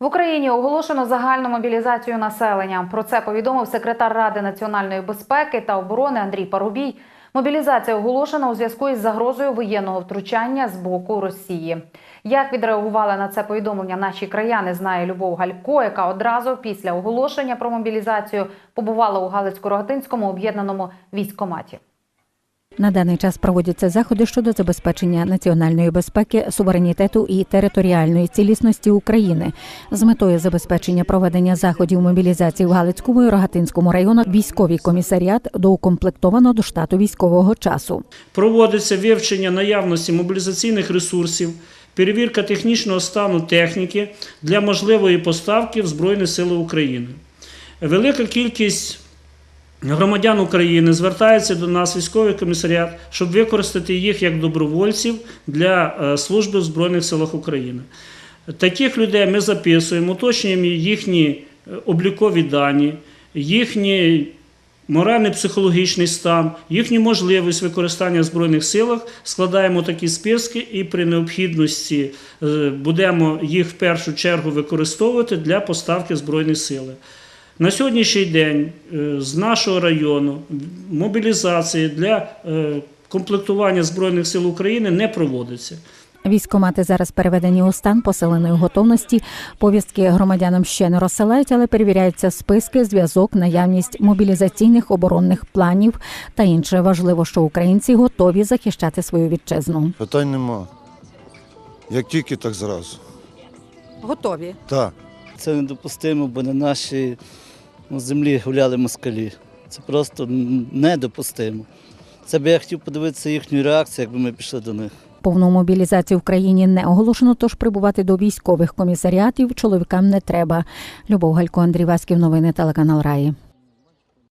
В Україні оголошено загальну мобілізацію населення. Про це повідомив секретар Ради національної безпеки та оборони Андрій Парубій. Мобілізація оголошена у зв'язку із загрозою воєнного втручання з боку Росії. Як відреагували на це повідомлення наші краяни, знає Любов Галько, яка одразу після оголошення про мобілізацію побувала у Галицько-Рогатинському об'єднаному військкоматі. На даний час проводяться заходи щодо забезпечення національної безпеки, суверенітету і територіальної цілісності України з метою забезпечення проведення заходів мобілізації в Галицькому і Рогатинському районах. Військовий комісаріат доукомплектовано до штату військового часу. Проводиться вивчення наявності мобілізаційних ресурсів, перевірка технічного стану техніки для можливої поставки в Збройні Сили України. Велика кількість громадян України звертається до нас, військовий комісаріат, щоб використати їх як добровольців для е, служби в Збройних силах України. Таких людей ми записуємо, уточнюємо їхні е, облікові дані, їхній моральний психологічний стан, їхню можливість використання в Збройних силах, складаємо такі списки і при необхідності е, будемо їх в першу чергу використовувати для поставки в Збройні сили. На сьогоднішній день е, з нашого району мобілізації для е, комплектування Збройних сил України не проводиться. Військомати зараз переведені у стан посиленої готовності. Повістки громадянам ще не розсилають, але перевіряються списки, зв'язок, наявність мобілізаційних оборонних планів та інше. Важливо, що українці готові захищати свою вітчизну. Питань нема. Як тільки, так зразу. Готові. Так. Це недопустимо, бо на нашій ну, землі гуляли москалі. Це просто недопустимо. Це би я хотів подивитися їхню реакцію, якби ми пішли до них. Повну мобілізацію в країні не оголошено, тож прибувати до військових комісаріатів чоловікам не треба. Любов Галько, Андрій Васьків, новини телеканал Раї.